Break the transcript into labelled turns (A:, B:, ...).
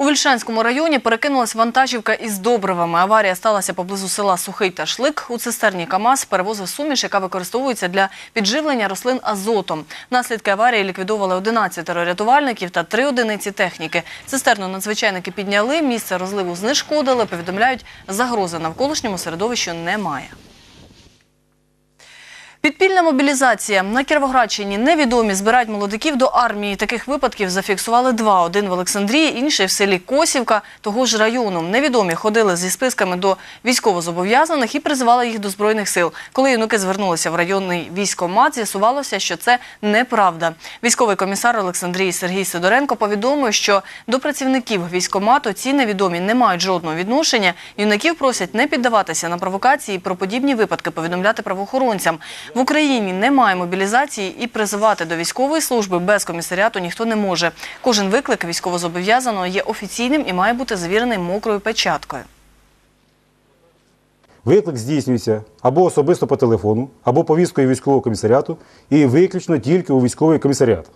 A: У Вільшанському районі перекинулась вантажівка із добривами. Аварія сталася поблизу села Сухий та Шлик. У цистерні КАМАЗ перевозив суміш, яка використовується для підживлення рослин азотом. Наслідки аварії ліквідовували 11 рятувальників та 3 одиниці техніки. Цистерну надзвичайники підняли, місце розливу знешкодили. Повідомляють, загрози навколишньому середовищу немає. Підпільна мобілізація на Кіровоградщині невідомі збирають молодиків до армії. Таких випадків зафіксували два: один в Олександрії, інший в селі Косівка того ж району. Невідомі ходили зі списками до військовозобов'язаних і призивали їх до збройних сил. Коли юнаки звернулися в районний військомат, з'ясувалося, що це неправда. Військовий комісар Олександрії Сергій Сидоренко повідомив, що до працівників військомату ці невідомі не мають жодного відношення. Юнаків просять не піддаватися на провокації і про подібні випадки повідомляти правоохоронцям. В Україні немає мобілізації і призивати до військової служби без комісаріату ніхто не може. Кожен виклик військовозобов'язаного є офіційним і має бути завірений мокрою печаткою.
B: Виклик здійснюється або особисто по телефону, або повісткою військового комісаріату і виключно тільки у військовий комісаріат.